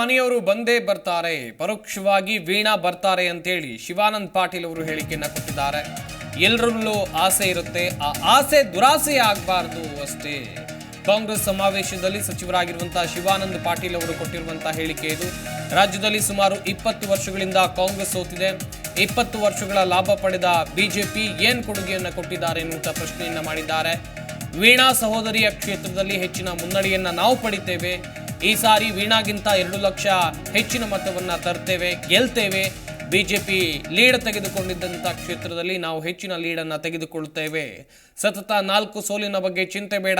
ಮನೆಯವರು ಬಂದೇ ಬರ್ತಾರೆ, ಪರೋಕ್ಷವಾಗಿ ವೀಣಾ ಬರ್ತಾರೆ ಅಂತೇಳಿ ಶಿವಾನಂದ್ ಪಾಟೀಲ್ ಅವರು ಹೇಳಿಕೆಯನ್ನು ಕೊಟ್ಟಿದ್ದಾರೆ. ಎಲ್ಲರಲ್ಲೂ ಆಸೆ ಇರುತ್ತೆ. ಆ ಆಸೆ ದುರಾಸೆ ಆಗಬಾರ್ದು ಅಷ್ಟೇ. ಕಾಂಗ್ರೆಸ್ ಸಮಾವೇಶದಲ್ಲಿ ಸಚಿವರಾಗಿರುವಂತಹ ಶಿವಾನಂದ್ ಪಾಟೀಲ್ ಅವರು ಕೊಟ್ಟಿರುವಂತಹ ಹೇಳಿಕೆ ಇದು. ರಾಜ್ಯದಲ್ಲಿ ಸುಮಾರು ಇಪ್ಪತ್ತು ವರ್ಷಗಳಿಂದ ಕಾಂಗ್ರೆಸ್ ಸೋತಿದೆ. ಇಪ್ಪತ್ತು ವರ್ಷಗಳ ಲಾಭ ಪಡೆದ ಬಿಜೆಪಿ ಏನ್ ಕೊಡುಗೆಯನ್ನು ಕೊಟ್ಟಿದ್ದಾರೆ ಎನ್ನುವಂಥ ಪ್ರಶ್ನೆಯನ್ನ ಮಾಡಿದ್ದಾರೆ. ವೀಣಾ ಸಹೋದರಿಯ ಕ್ಷೇತ್ರದಲ್ಲಿ ಹೆಚ್ಚಿನ ಮುನ್ನಡೆಯನ್ನ ನಾವು ಪಡಿತೇವೆ. ಈ ಸಾರಿ ವೀಣಾಗಿಂತ ಎರಡು ಲಕ್ಷ ಹೆಚ್ಚಿನ ಮತವನ್ನು ತರ್ತೇವೆ, ಗೆಲ್ತೇವೆ. ಬಿಜೆಪಿ ಲೀಡ್ ತೆಗೆದುಕೊಂಡಿದ್ದಂಥ ಕ್ಷೇತ್ರದಲ್ಲಿ ನಾವು ಹೆಚ್ಚಿನ ಲೀಡನ್ನು ತೆಗೆದುಕೊಳ್ಳುತ್ತೇವೆ. ಸತತ ನಾಲ್ಕು ಸೋಲಿನ ಬಗ್ಗೆ ಚಿಂತೆ ಬೇಡ.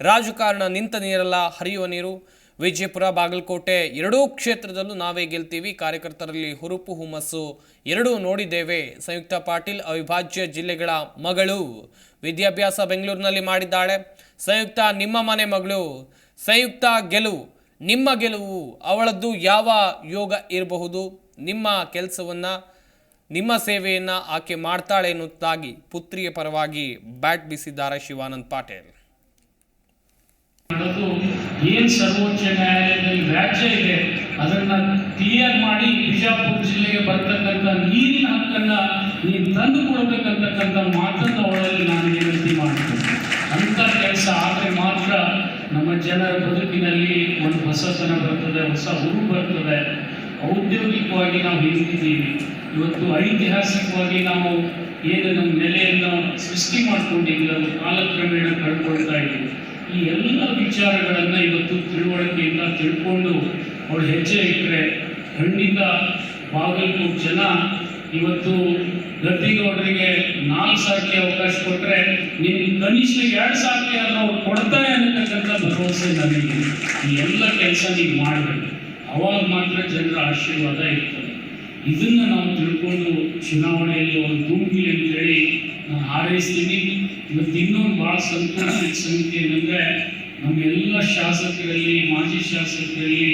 ರಾಜಕಾರಣ ನಿಂತ ನೀರಲ್ಲ, ಹರಿಯುವ ನೀರು. ವಿಜಯಪುರ, ಬಾಗಲಕೋಟೆ ಎರಡೂ ಕ್ಷೇತ್ರದಲ್ಲೂ ನಾವೇ ಗೆಲ್ತೀವಿ. ಕಾರ್ಯಕರ್ತರಲ್ಲಿ ಹುರುಪು, ಹುಮ್ಮಸ್ಸು ಎರಡೂ ನೋಡಿದ್ದೇವೆ. ಸಂಯುಕ್ತ ಪಾಟೀಲ್ ಅವಿಭಾಜ್ಯ ಜಿಲ್ಲೆಗಳ ಮಗಳು ವಿದ್ಯಾಭ್ಯಾಸ ಬೆಂಗಳೂರಿನಲ್ಲಿ ಮಾಡಿದ್ದಾಳೆ. ಸಂಯುಕ್ತ ನಿಮ್ಮ ಮನೆ ಮಗಳು, ಸಂಯುಕ್ತ ಗೆಲುವು ನಿಮ್ಮ ಗೆಲುವು ಅವಳದ್ದು ಯಾವ ಯೋಗ ಇರಬಹುದು? ನಿಮ್ಮ ಕೆಲಸವನ್ನ, ನಿಮ್ಮ ಸೇವೆಯನ್ನ ಆಕೆ ಮಾಡ್ತಾಳೆ ಎನ್ನುತ್ತಾಗಿ ಪುತ್ರಿಯ ಪರವಾಗಿ ಬ್ಯಾಟ್ ಬೀಸಿದ್ದಾರೆ ಶಿವಾನಂದ್ ಪಾಟೇಲ್. ಏನ್ ಸರ್ವೋಚ್ಚ ನ್ಯಾಯಾಲಯದಲ್ಲಿ ವ್ಯಾಜ್ಯ ಇದೆ, ಅದನ್ನ ಕ್ಲಿಯರ್ ಮಾಡಿ ಬಿಜಾಪುರ ಜಿಲ್ಲೆಗೆ ಬರ್ತಕ್ಕಂಥ ನೀರಿನ ಹಕ್ಕನ್ನ ನೀವು ತಂದು ಕೊಡಬೇಕಂತಕ್ಕಂಥ ಮಾತನ್ನ ಅವಳಲ್ಲಿ ನಾನು ವಿನಂತಿ ಮಾಡ್ತೇನೆ. ಅಂತ ಕೆಲಸ ಆದರೆ ಮಾತ್ರ ನಮ್ಮ ಜನರ ಬದುಕಿನಲ್ಲಿ ಒಂದು ಹೊಸತನ ಬರ್ತದೆ, ಹೊಸ ಹುರು ಬರ್ತದೆ. ಔದ್ಯೋಗಿಕವಾಗಿ ನಾವು ಹೇಳ್ತಿದ್ದೀವಿ ಇವತ್ತು ಐತಿಹಾಸಿಕವಾಗಿ ನಾವು ಏನು ನಮ್ಮ ನೆಲೆಯನ್ನು ಸೃಷ್ಟಿ ಮಾಡಿಕೊಂಡಿದ್ದೀವಿ, ಅದು ಕಾಲಕ್ರಮೇಣ ಕಳ್ಕೊಳ್ತಾ ಇದ್ದೀವಿ ಈ ಎಲ್ಲ ವಿಚಾರಗಳನ್ನು ಇವತ್ತು ತಿಳುವಳಿಕೆಯಿಂದ ತಿಳ್ಕೊಂಡು ಅವಳು ಹೆಜ್ಜೆ ಇಟ್ಟರೆ ಖಂಡಿತ ಬಾಗಲಕೋಟೆ ಜನ ಇವತ್ತು ಗದ್ದಿಗೌಡರಿಗೆ ನಾಲ್ಕು ಸಾವಿರಕ್ಕೆ ಅವಕಾಶ ಕೊಟ್ಟರೆ ನೀವು ಕನಿಷ್ಠ ಎರಡು ಸಾವಿರಕ್ಕೆ ಅವ್ರು ಕೊಡ್ತಾರೆ ಅನ್ನತಕ್ಕಂಥ ಭರವಸೆ ನನಗೆ ಈ ಎಲ್ಲ ಕೆಲಸ ನೀವು ಮಾಡಬೇಕು. ಅವಾಗ ಮಾತ್ರ ಜನರ ಆಶೀರ್ವಾದ ಇರ್ತದೆ. ಇದನ್ನ ನಾವು ತಿಳ್ಕೊಂಡು ಚುನಾವಣೆಯಲ್ಲಿ ಒಂದು ಧೂಮ್ಗಿಲಿ ಅಂತೇಳಿ ನಾನು ಹಾರೈಸ್ತೀನಿ. ಇವತ್ತು ಇನ್ನೊಂದು ಭಾಳ ಸಂತೋಷದ ಸಂಗತಿ ಏನಂದರೆ, ನಮ್ಮೆಲ್ಲ ಶಾಸಕರಲ್ಲಿ, ಮಾಜಿ ಶಾಸಕರಲ್ಲಿ,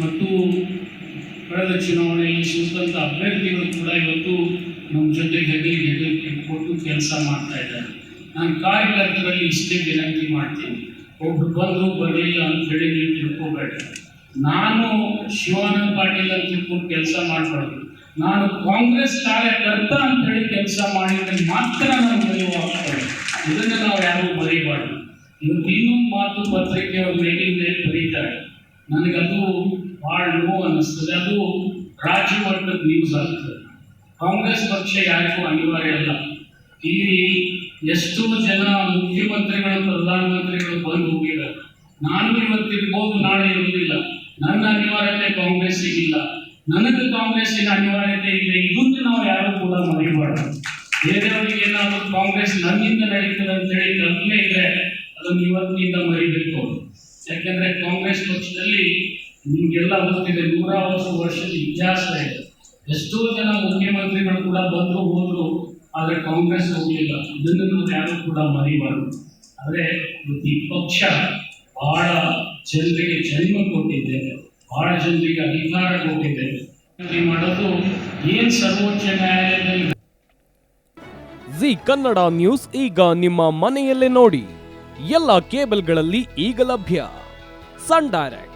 ಮತ್ತು ಕಳೆದ ಚುನಾವಣೆಯಲ್ಲಿ ಸೋತಂಥ ಅಭ್ಯರ್ಥಿಗಳು ಕೂಡ ಇವತ್ತು ನಮ್ಮ ಜೊತೆಗೆ ಹೆಗಲಿಗೆ ಹೆಗಲಿಗೆ ಕೊಟ್ಟು ಕೆಲಸ ಮಾಡ್ತಾ ಇದ್ದಾರೆ. ನಾನು ಕಾರ್ಯಕರ್ತರಲ್ಲಿ ಇಷ್ಟೇ ವಿನಂತಿ ಮಾಡ್ತೀನಿ. ಒಬ್ರು ಬಂದರು ಬರಲಿಲ್ಲ ಅಂತ ಹೇಳಿ ನೀವು ತಿಳ್ಕೋಬೇಡಿ. ನಾನು ಶಿವಾನಂದ ಪಾಟೀಲ್ ಅಂತ ತಿಳ್ಕೊಂಡು ಕೆಲಸ ಮಾಡಬಾರ್ದು. ನಾನು ಕಾಂಗ್ರೆಸ್ ಕಾರ್ಯಕರ್ತ ಅಂತ ಹೇಳಿ ಕೆಲಸ ಮಾಡಿದ್ರೆ ಮಾತ್ರ ನಾನು ಮರೆಯುವಾಗ್ತದೆ. ಇದನ್ನು ನಾವು ಯಾರೂ ಬರೀಬಾರ್ದು ಇವತ್ತು ಇನ್ನೊಂದು ಮಾತು ಪತ್ರಿಕೆ ಅವ್ರ ಮೇಲಿಂದ ಬರೀತಾರೆ. ನನಗದು ಭಾಳ ನೋವು ಅನ್ನಿಸ್ತದೆ ಅದು ರಾಜ್ಯ ಮಟ್ಟದ ನ್ಯೂಸ್ ಆಗ್ತದೆ. ಕಾಂಗ್ರೆಸ್ ಪಕ್ಷ ಯಾರಿಗೂ ಅನಿವಾರ್ಯ ಅಲ್ಲ. ಇಲ್ಲಿ ಎಷ್ಟೋ ಜನ ಮುಖ್ಯಮಂತ್ರಿಗಳು, ಪ್ರಧಾನಮಂತ್ರಿಗಳು ಬಂದು ಹೋಗಿದ್ದಾರೆ. ನಾನು ಇವತ್ತಿರ್ಬೋದು ನಾಳೆ ಇರುವುದಿಲ್ಲ. ನನ್ನ ಅನಿವಾರ್ಯತೆ ಕಾಂಗ್ರೆಸ್ಸಿಗೆ ಇಲ್ಲ. ನನಗೆ ಕಾಂಗ್ರೆಸ್ಸಿನ ಅನಿವಾರ್ಯತೆ ಇಲ್ಲ. ಇದನ್ನು ನಾವು ಯಾರು ಕೂಡ ಮರಿಬಾರ್ದು. ಬೇರೆಯವರಿಗೆ ಏನಾದರೂ ಕಾಂಗ್ರೆಸ್ ನನ್ನಿಂದ ನಡೀತದೆ ಅಂತೇಳಿ ಕಲ್ಪನೆ ಇದ್ರೆ ಅದನ್ನು ಇವತ್ತಿನಿಂದ ಮರಿಬೇಕು. ಯಾಕಂದ್ರೆ ಯಾಕೆಂದ್ರೆ ಕಾಂಗ್ರೆಸ್ ಪಕ್ಷದಲ್ಲಿ ನಿಮಗೆಲ್ಲ ಗೊತ್ತಿದೆ ನೂರ ಒಂದು ವರ್ಷದ ಇತಿಹಾಸ ಇದೆ. ಎಷ್ಟೋ ಜನ ಮುಖ್ಯಮಂತ್ರಿಗಳು ಕೂಡ ಬಂದರು, ಹೋದರು, ಆದರೆ ಕಾಂಗ್ರೆಸ್ ಹೋಗಲಿಲ್ಲ. ಇದನ್ನು ನಾವು ಯಾರು ಕೂಡ ಮರಿಬಾರ್ದು. ಆದರೆ ಈ ಪಕ್ಷ ಬಹಳ ಜನರಿಗೆ ಜನ್ಮ ಕೊಟ್ಟಿದೆ, ಬಹಳ ಜನರಿಗೆ ಅಧಿಕಾರ ಕೊಟ್ಟಿದೆ. ಮಾಡೋದು ಏನು ಸರ್ವೋಚ್ಚ ನ್ಯಾಯಾಲಯದಲ್ಲಿ ಜಿ ಕನ್ನಡ ನ್ಯೂಸ್ ಈಗ ನಿಮ್ಮ ಮನೆಯಲ್ಲೇ ನೋಡಿ. ಎಲ್ಲ ಕೇಬಲ್ಗಳಲ್ಲಿ ಈಗ ಲಭ್ಯ. Sun Direct.